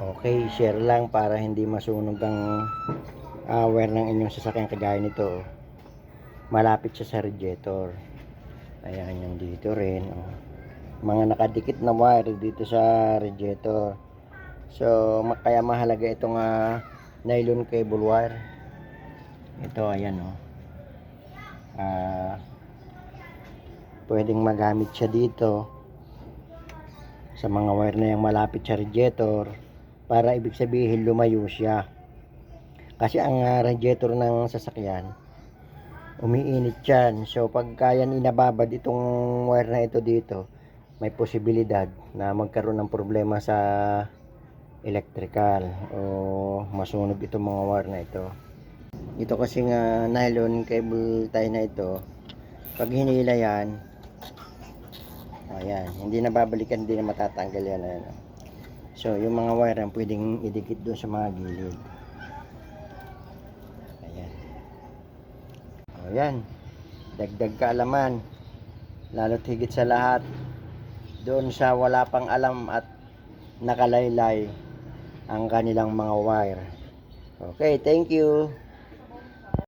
Okay, share lang para hindi masunog ang ah, wire ng inyong sasakyan kagaya nito. Malapit siya sa radiator. Ayan yung dito rin. oh. Mga nakadikit na wire dito sa radiator. So, kaya mahalaga itong ah, nylon cable wire. Ito, ayan oh. Ah, pwedeng magamit siya dito sa mga wire na yung malapit sa radiator para ibig sabihin lumayo siya. Kasi ang ah, radiator ng sasakyan umiinit yan. So pagka yan inababad itong wire na ito dito, may posibilidad na magkaroon ng problema sa electrical o masunog itong mga wire na ito. Ito kasi nga nylon cable tie na ito, pag hinila yan, ayan, hindi na babalikan, hindi na matatanggal yan. Ayan. So, yung mga wire yan, pwedeng idikit doon sa mga gilid. Ayan. O. Dagdag kaalaman. Lalo't higit sa lahat, doon sa wala pang alam at nakalaylay ang kanilang mga wire. Okay, thank you.